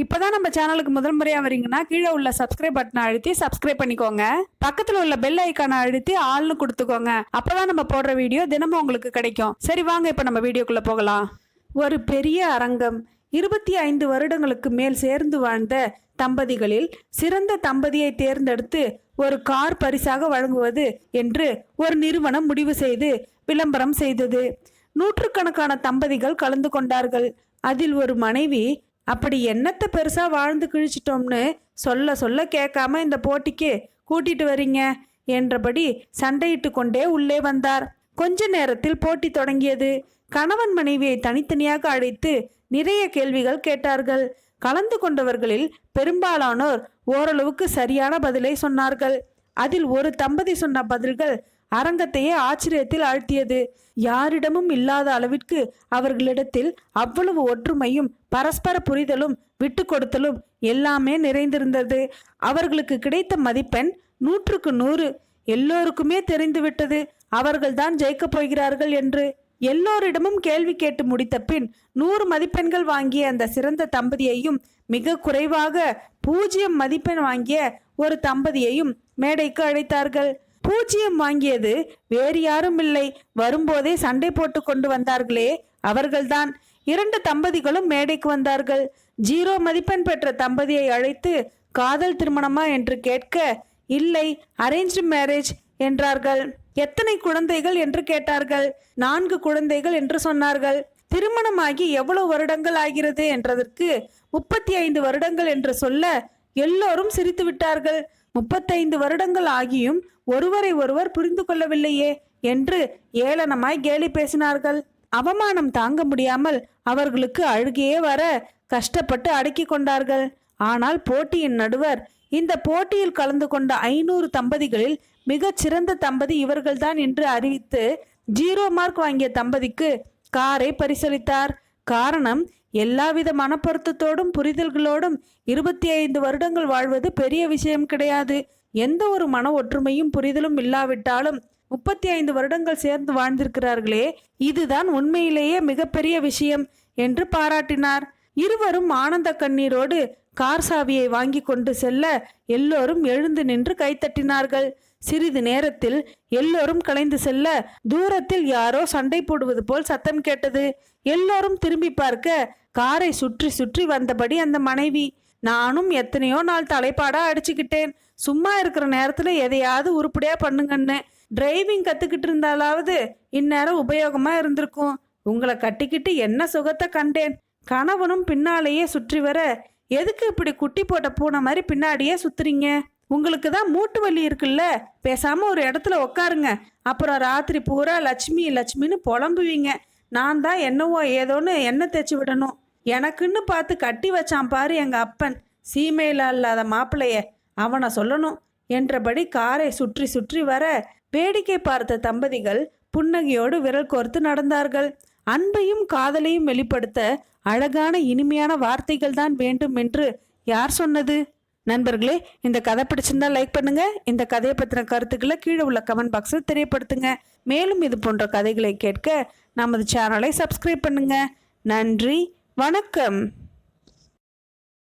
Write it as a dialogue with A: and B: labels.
A: இப்போதான் நம்ம சேனலுக்கு முதல் முறையாக வரீங்கன்னா கீழே உள்ள சப்ஸ்கிரைப் பட்டனை அழுத்தி சப்ஸ்கிரைப் பண்ணிக்கோங்க. பக்கத்தில் உள்ள பெல் ஐக்கானை அழுத்தி ஆள்னு கொடுத்துக்கோங்க. அப்போதான் நம்ம போடுற வீடியோ தினமும் உங்களுக்கு கிடைக்கும். சரி வாங்க இப்போ நம்ம வீடியோக்குள்ளே போகலாம். ஒரு பெரிய அரங்கம் இருபத்தி ஐந்து வருடங்களுக்கு மேல் சேர்ந்து வாழ்ந்த தம்பதிகளில் சிறந்த தம்பதியை தேர்ந்தெடுத்து ஒரு கார் பரிசாக வழங்குவது என்று ஒரு நிறுவனம் முடிவு செய்து விளம்பரம் செய்தது. நூற்றுக்கணக்கான தம்பதிகள் கலந்து கொண்டார்கள். அதில் ஒரு மனைவி அப்படி என்னத்தை பெருசாக வாழ்ந்து கிழிச்சிட்டோம்னு சொல்ல சொல்ல கேட்காம இந்த போட்டிக்கு கூட்டிட்டு வரீங்க என்றபடி சண்டையிட்டு கொண்டே உள்ளே வந்தார். கொஞ்ச நேரத்தில் போட்டி தொடங்கியது. கணவன் மனைவியை தனித்தனியாக அழைத்து நிறைய கேள்விகள் கேட்டார்கள். கலந்து கொண்டவர்களில் பெரும்பாலானோர் ஓரளவுக்கு சரியான பதிலை சொன்னார்கள். அதில் ஒரு தம்பதி சொன்ன பதில்கள் அரங்கத்தையே ஆச்சரியத்தில் ஆழ்த்தியது. யாரிடமும் இல்லாத அளவிற்கு அவர்களிடத்தில் அவ்வளவு ஒற்றுமையும் பரஸ்பர புரிதலும் விட்டு கொடுத்தலும் எல்லாமே நிறைந்திருந்தது. அவர்களுக்கு கிடைத்த மதிப்பெண் நூற்றுக்கு நூறு. எல்லோருக்குமே தெரிந்துவிட்டது அவர்கள்தான் ஜெயிக்கப் போகிறார்கள் என்று. எல்லோரிடமும் கேள்வி கேட்டு முடித்த பின் நூறு மதிப்பெண்கள் வாங்கிய அந்த சிறந்த தம்பதியையும் மிக குறைவாக பூஜ்ஜியம் மதிப்பெண் வாங்கிய ஒரு தம்பதியையும் மேடைக்கு அழைத்தார்கள். பூஜ்ஜியம் வாங்கியது வேறு யாரும் இல்லை. வரும்போதே சண்டை போட்டு கொண்டு வந்தார்களே அவர்கள்தான். இரண்டு தம்பதிகளும் மேடைக்கு வந்தார்கள். ஜீரோ மதிப்பெண் பெற்ற தம்பதியை அழைத்து காதல் திருமணமா? என்று கேட்க இல்லை அரேஞ்ச்டு மேரேஜ் என்றார்கள். எத்தனை குழந்தைகள்? என்று கேட்டார்கள். நான்கு குழந்தைகள் என்று சொன்னார்கள். திருமணமாகி எவ்வளவு வருடங்கள் ஆகிறது? என்றதற்கு முப்பத்தி ஐந்து வருடங்கள் என்று சொல்ல எல்லோரும் சிரித்து விட்டார்கள். முப்பத்தைந்து வருடங்கள் ஆகியும் ஒருவரை ஒருவர் புரிந்து கொள்ளவில்லையே என்று ஏளனமாய் கேலி பேசினார்கள். அவமானம் தாங்க முடியாமல் அவர்களுக்கு அழுகையே வர கஷ்டப்பட்டு அடக்கி கொண்டார்கள். ஆனால் போட்டியின் நடுவர் இந்த போட்டியில் கலந்து கொண்ட ஐநூறு தம்பதிகளில் மிகச் சிறந்த தம்பதி இவர்கள்தான் என்று அறிவித்து ஜீரோ மார்க் வாங்கிய தம்பதிக்கு காரை பரிசளித்தார். காரணம் எல்லாவித மனப்பொருத்தத்தோடும் புரிதல்களோடும் இருபத்தி ஐந்து வருடங்கள் வாழ்வது பெரிய விஷயம் கிடையாது. எந்த ஒரு மன ஒற்றுமையும் புரிதலும் இல்லாவிட்டாலும் முப்பத்தி ஐந்து வருடங்கள் சேர்ந்து வாழ்ந்திருக்கிறார்களே இதுதான் உண்மையிலேயே மிகப்பெரிய விஷயம் என்று பாராட்டினார். இருவரும் ஆனந்த கண்ணீரோடு கார் சாவியை வாங்கி கொண்டு செல்ல எல்லோரும் எழுந்து நின்று கைத்தட்டினார்கள் சிறிது நேரத்தில் எல்லோரும் கலைந்து செல்ல தூரத்தில் யாரோ சண்டை போடுவது போல் சத்தம் கேட்டது. எல்லோரும் திரும்பி பார்க்க காரை சுற்றி சுற்றி வந்தபடி அந்த மனைவி நானும் எத்தனையோ நாள் தலைப்பாடா அடிச்சுக்கிட்டேன். சும்மா இருக்கிற நேரத்துல எதையாவது உருப்படியா பண்ணுங்கன்னு. டிரைவிங் கத்துக்கிட்டு இருந்தாலாவது இந்நேரம் உபயோகமா இருந்திருக்கும். உங்களை கட்டிக்கிட்டு என்ன சுகத்தை கண்டேன். கணவனும் பின்னாலேயே சுற்றி வர எதுக்கு இப்படி குட்டி போட்ட பூனை மாதிரி பின்னாடியே சுத்துறீங்க? உங்களுக்கு தான் மூட்டு வலி இருக்குல்ல? பேசாம ஒரு இடத்துல உட்காருங்க அப்புறம் ராத்திரி பூரா லட்சுமி லட்சுமின்னு புலம்புவீங்க. நான் தான் என்னவோ ஏதோன்னு எண்ணெய் தேய்ச்சி விடணும். எனக்குன்னு பார்த்து கட்டி வச்சான் பாரு எங்க அப்பன். சீமையில இல்லாத மாப்பிள்ளைய அவனை சொல்லணும். என்றபடி காரை சுற்றி சுற்றி வர வேடிக்கை பார்த்த தம்பதிகள் புன்னகையோடு விரல் கோர்த்து நடந்தார்கள். அன்பையும் காதலையும் வெளிப்படுத்த அழகான இனிமையான வார்த்தைகள் தான் வேண்டும் என்று யார் சொன்னது? நண்பர்களே இந்த கதை பிடிச்சிருந்தா லைக் பண்ணுங்க. இந்த கதையை பற்றின கருத்துக்களை கீழே உள்ள கமெண்ட் பாக்ஸில் தெரியப்படுத்துங்க. மேலும் இது போன்ற கதைகளை கேட்க நமது சேனலை சப்ஸ்கிரைப் பண்ணுங்க. நன்றி வணக்கம்.